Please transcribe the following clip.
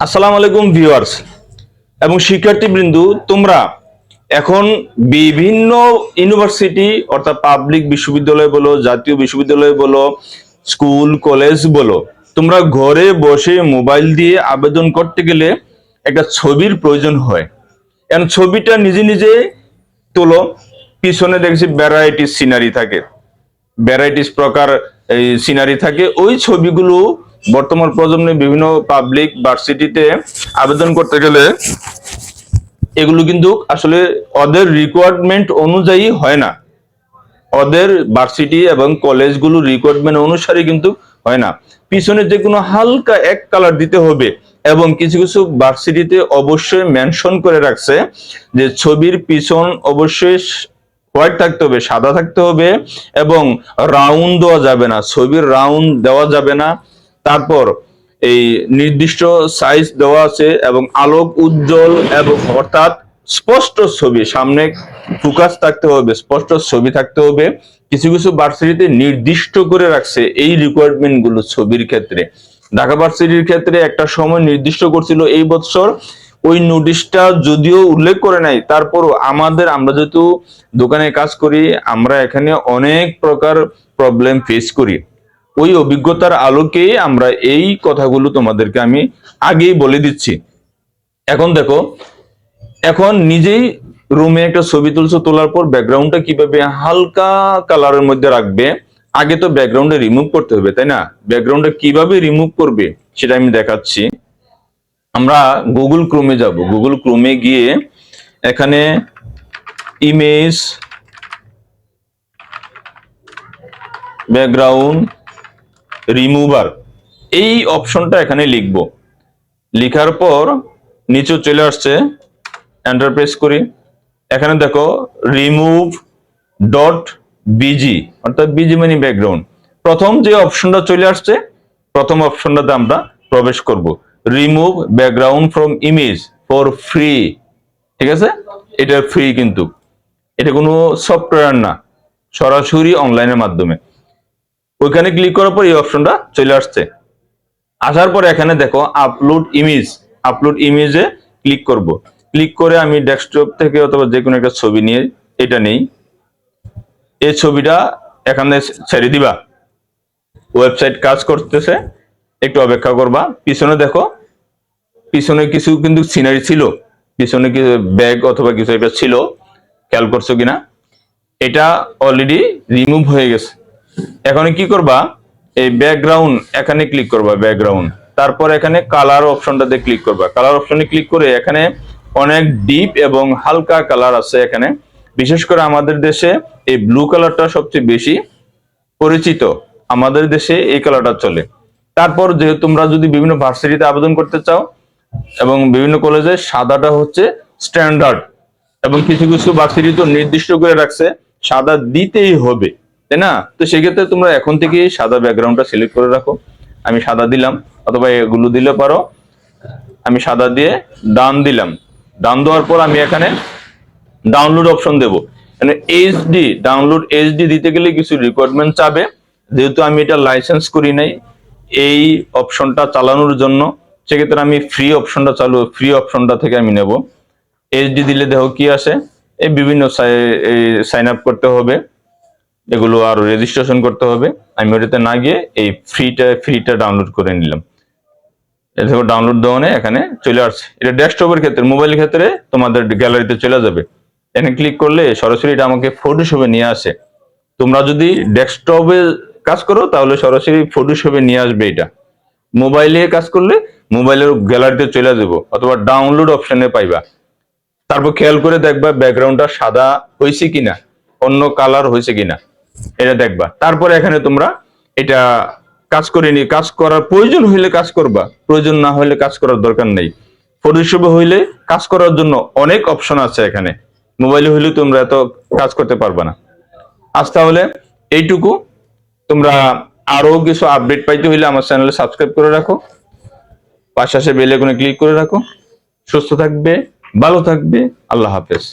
আসসালামু আলাইকুম ভিউয়ার্স এবং শিক্ষার্থীবৃন্দু তোমরা এখন বিভিন্ন ইউনিভার্সিটি অর্থাৎ পাবলিক বিশ্ববিদ্যালয় বলো, জাতীয় বিশ্ববিদ্যালয় বলো, স্কুল, কলেজ বলো, তোমরা ঘরে বসে মোবাইল দিয়ে আবেদন করতে গেলে একটা ছবির প্রয়োজন হয়। এখন ছবিটা নিজে নিজে তোলো, পিছনে দেখছি ভ্যারাইটিস সিনারি থাকে। ভ্যারাইটিস প্রকার সিনারি থাকে। ওই ছবিগুলো বর্তমান প্রজন্মে বিভিন্ন পাবলিক ভার্সিটিতে আবেদন করতে গেলে এগুলো কিন্তু আসলে ওদের রিকোয়ারমেন্ট অনুযায়ী হয় না। ওদের ভার্সিটি এবং কলেজগুলো রিকোয়ারমেন্ট অনুসারে কিন্তু হয় না। পিছনে যে কোনো হালকা এক কালার দিতে হবে এবং কিছু কিছু ভার্সিটিতে অবশ্যই মেনশন করে রাখছে যে ছবির পিছন অবশ্যই হোয়াইট থাকতে হবে, সাদা থাকতে হবে এবং রাউন্ড দেওয়া যাবে না। ছবির রাউন্ড দেওয়া যাবে না। তারপর এই নির্দিষ্ট সাইজ দেওয়া আছে এবং আলোক উজ্জ্বল এবং অর্থাৎ স্পষ্ট ছবি, সামনে ফোকাস থাকতে হবে, স্পষ্ট ছবি থাকতে হবে। কিছু কিছু ভার্সিটিতে নির্দিষ্ট করে রাখছে এই রিকোয়ারমেন্টগুলো ছবির ক্ষেত্রে। ঢাকা ভার্সিটির ক্ষেত্রে একটা সময় নির্দিষ্ট করছিল এই বছর। ওই নোটিশটা যদিও উল্লেখ করে নাই, তারপরও আমাদের, আমরা যেহেতু দোকানে কাজ করি, আমরা এখানে অনেক প্রকার প্রবলেম ফেস করি। ওই অভিজ্ঞতার আলোকে আমরা এই কথাগুলো তোমাদেরকে আমি আগেই বলে দিচ্ছি। এখন দেখো, এখন নিজেই রুমে একটা ছবি তুলছো, তোলার পর ব্যাকগ্রাউন্ডটা কীভাবে হালকা কালারের মধ্যে রাখবে, আগে তো ব্যাকগ্রাউন্ডে রিমুভ করতে হবে, তাই না? ব্যাকগ্রাউন্ডে কীভাবে রিমুভ করবে সেটা আমি দেখাচ্ছি। আমরা গুগল ক্রোমে যাব। গুগল ক্রোমে গিয়ে এখানে ইমেজ ব্যাকগ্রাউন্ড রিমুভার এই অপশনটা এখানে লিখব। লিখার পর নিচে চলে আসছে এন্টার প্রেস করি। এখানে দেখো রিমুভ ডট বিজি অর্থাৎ বিজি মানে ব্যাকগ্রাউন্ড প্রথম যে অপশনটা চলে আসছে, প্রথম অপশনটাতে আমরা প্রবেশ করব। Remove background from image for free ঠিক আছে? এটা ফ্রি কিন্তু। এটা কোনো সফটওয়্যার না, সরাসরি অনলাইনের মাধ্যমে। ওইখানে ক্লিক করার পর এই অপশনটা চলে আসছে। আসার পর এখানে দেখো আপলোড ইমেজ আপলোড ইমেজে ক্লিক করব। ক্লিক করে আমি ডেস্কটপ থেকে অথবা যে কোনো একটা ছবি নিয়ে এটা নেই। এই ছবিটা এখানে ছেড়ে দিবা। ওয়েবসাইট কাজ করতেছে, একটু অপেক্ষা করবা। পিছনে দেখো, পিছনে কিছু কিন্তু সিনারি ছিল। পিছনে কিছু ব্যাগ অথবা কিছু একটা ছিল। খেয়াল করছ কিনা? এটা অলরেডি রিমুভ হয়ে গেছে। এখন কি করবা? এই ব্যাকগ্রাউন্ড এখানে ক্লিক করবা ব্যাকগ্রাউন্ড তারপর এখানে কালার অপশনটাতে ক্লিক করবা। কালার অপশনে ক্লিক করে এখানে অনেক ডিপ এবং হালকা কালার আছে এখানে। বিশেষ করে আমাদের দেশে এই ব্লু কালারটা সবচেয়ে বেশি পরিচিত। আমাদের দেশে এই কালারটা চলে। তারপর যে তোমরা যদি বিভিন্ন ভার্সিটিতে আবেদন করতে চাও এবং বিভিন্ন কলেজে সাদাটা হচ্ছে স্ট্যান্ডার্ড এবং কিছু কিছু ভার্সিটি তো নির্দিষ্ট করে রাখছে, সাদা দিতেই হবে। তাই না? তো সেক্ষেত্রে তোমরা এখন থেকে সাদা ব্যাকগ্রাউন্ডটা সিলেক্ট করে রাখো। আমি সাদা দিলাম, অথবা এগুলো দিলে পারো। আমি সাদা দিয়ে ডান দিলাম। ডান দেওয়ার পর আমি এখানে ডাউনলোড অপশন দেব। মানে এইচডি ডাউনলোড এইচডি দিতে গেলে কিছু রিকোয়ারমেন্ট চাবে। যেহেতু আমি এটা লাইসেন্স করি নাই, এই অপশনটা চালানোর জন্য, সেক্ষেত্রে আমি ফ্রি অপশনটা চালু ফ্রি অপশনটা থেকে আমি নেব। এইচডি দিলে দেখো কি আসে? এই বিভিন্ন সাইন আপ করতে হবে। এগুলো আরও রেজিস্ট্রেশন করতে হবে। আমি ওটাতে না গিয়ে এই ফ্রিটা ফ্রিটা ডাউনলোড করে নিলাম। এটা ডাউনলোড দেওয়ানে এখানে চলে আসছে। এটা ডেস্কটপের ক্ষেত্রে মোবাইলের ক্ষেত্রে তোমাদের গ্যালারিতে চলে যাবে। এখানে ক্লিক করলে সরাসরি এটা আমাকে ফটোশপে নিয়ে আসে। তোমরা যদি ডেস্কটপে কাজ করো, তাহলে সরাসরি ফটোশপে নিয়ে আসবে এটা। মোবাইলে কাজ করলে মোবাইলের গ্যালারিতে চলে যাব, অথবা ডাউনলোড অপশনে পাইবা। তারপর খেয়াল করে দেখবা ব্যাকগ্রাউন্ডটা সাদা হয়েছে কিনা, অন্য কালার হয়েছে কিনা। এটা দেখবা। তারপরে এখানে তোমরা এটা কাজ করে নি কাজ করার প্রয়োজন হইলে কাজ করবা, প্রয়োজন না হইলে কাজ করার দরকার নেই। ফটোশপে হইলে কাজ করার জন্য অনেক অপশন আছে এখানে। মোবাইলে হইলে তোমরা এত কাজ করতে পারবা না। আজ তাহলে এইটুকু। তোমরা আরও কিছু আপডেট পাইতে হইলে আমার চ্যানেলে সাবস্ক্রাইব করে রাখো। পাশাপাশি বেল আইকনে ক্লিক করে রাখো। সুস্থ থাকবে, ভালো থাকবে। আল্লাহ হাফেজ।